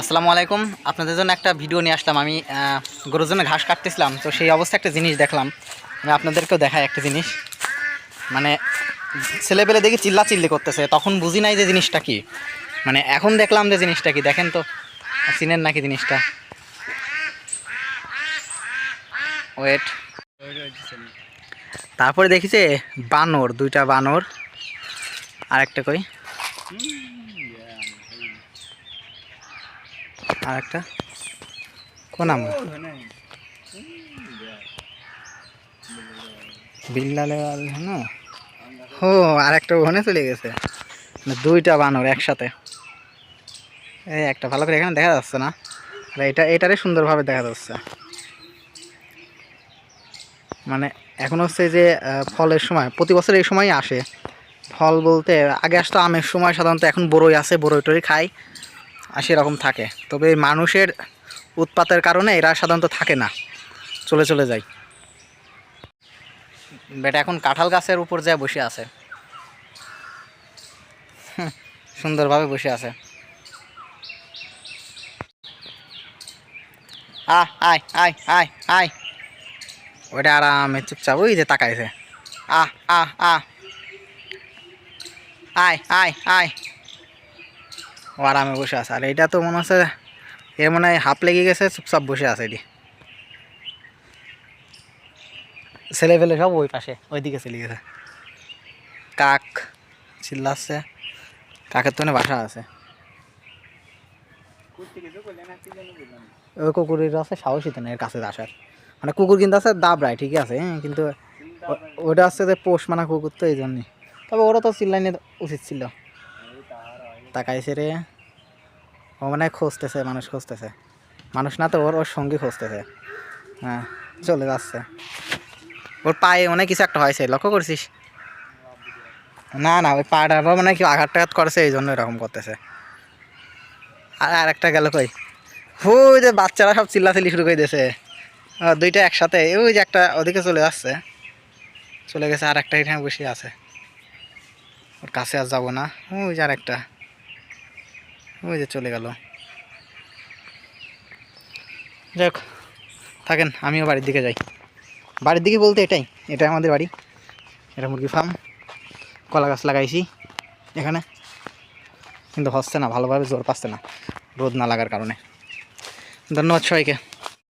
আসসালামু আলাইকুম। আপনাদের জন্য একটা ভিডিও নিয়ে আসলাম। আমি গরুর জন্য ঘাস কাটতেছিলাম। তো সেই অবস্থায় একটা জিনিস দেখলাম। আমি আপনাদেরকেও দেখাই একটা জিনিস। মানে ছেলেপেলে দেখি চিল্লা চিল্লি করতেছে। তখন বুঝি নাই যে জিনিসটা কি। মানে এখন দেখলাম যে জিনিসটা কি। দেখেন তো। চিনেন নাকি জিনিসটা? ওয়েট তারপরে দেখি যে বানর, দুইটা বানর। আর একটা কই? আর একটা কোন আম বিল্লালে না ও আর একটা ওখানে চলে গেছে। মানে দুইটা বানর একসাথে। এই একটা ভালো করে এখানে দেখা যাচ্ছে না। আর এটা, এটারে সুন্দরভাবে দেখা যাচ্ছে। মানে এখন হচ্ছে যে ফলের সময়, প্রতি বছর এই সময়ই আসে। ফল বলতে, আগে আসতো আমের সময় সাধারণত, এখন বড়ই আছে, বড়ই টড়ই আর সেরকম থাকে। তবে মানুষের উৎপাতের কারণে এরা সাধারণত থাকে না। চলে চলে যায়। বেটা, এখন কাঁঠাল গাছের উপর যায় বসে আছে। সুন্দরভাবে বসে আছে। আয় আয় আয় আয়। ওইটা আরামে চুপচাপ, ওই যে তাকাইছে। আহ আহ আহ। আয় আয় আয়। ও আরামে বসে আছে। আর এটা তো মনে হচ্ছে এর মনে হয় হাফ লেগে গেছে, চুপচাপ বসে আছে এটি। ছেলে ফেলে সব ওই পাশে, ওইদিকে চলে গেছে। কাক চিল্লাচ্ছে, কাকের তো বাসা আছে। ওই কুকুরের আছে, সাহসী তো না, এর কাছে আসার। মানে কুকুর কিন্তু আছে দাবড়ায় ঠিকই আছে হ্যাঁ কিন্তু ওটা হচ্ছে যে পোষ মানা কুকুর তো এই জন্যই তবে ওরা তো চিল্লাইনি উচিত ছিল। তাকাইছে রে। ও মানে খুঁজতেছে, মানুষ খুঁজতেছে। মানুষ না তো, ওর ওর সঙ্গী খুঁজতেছে। হ্যাঁ চলে যাচ্ছে। ওর পায়ে অনেক কিছু একটা হয়েছে, লক্ষ্য করছিস? না না, ওই পাটা মানে কি আঘাত টাঘাত করেছে, এই জন্য এরকম করতেছে। আর আর একটা গেল কই? ওই যে বাচ্চারা সব চিল্লাচিল্লি শুরু করে দিয়েছে। দুইটা একসাথে, ওই যে একটা ওদিকে চলে যাচ্ছে। চলে গেছে, আর একটা এখানে বসে আছে। ওর কাছে আর যাব না। ওই যে আর একটা ওই যে চলে গেল। যাক, থাকেন, আমিও বাড়ির দিকে যাই। বাড়ির দিকে বলতে এটাই এটাই আমাদের বাড়ি। এটা মুরগি ফার্ম কলা গাছ লাগাইছি এখানে। কিন্তু হচ্ছে না, ভালোভাবে জোর পাচ্ছে না, রোদ না লাগার কারণে। ধন্যবাদ সবাইকে।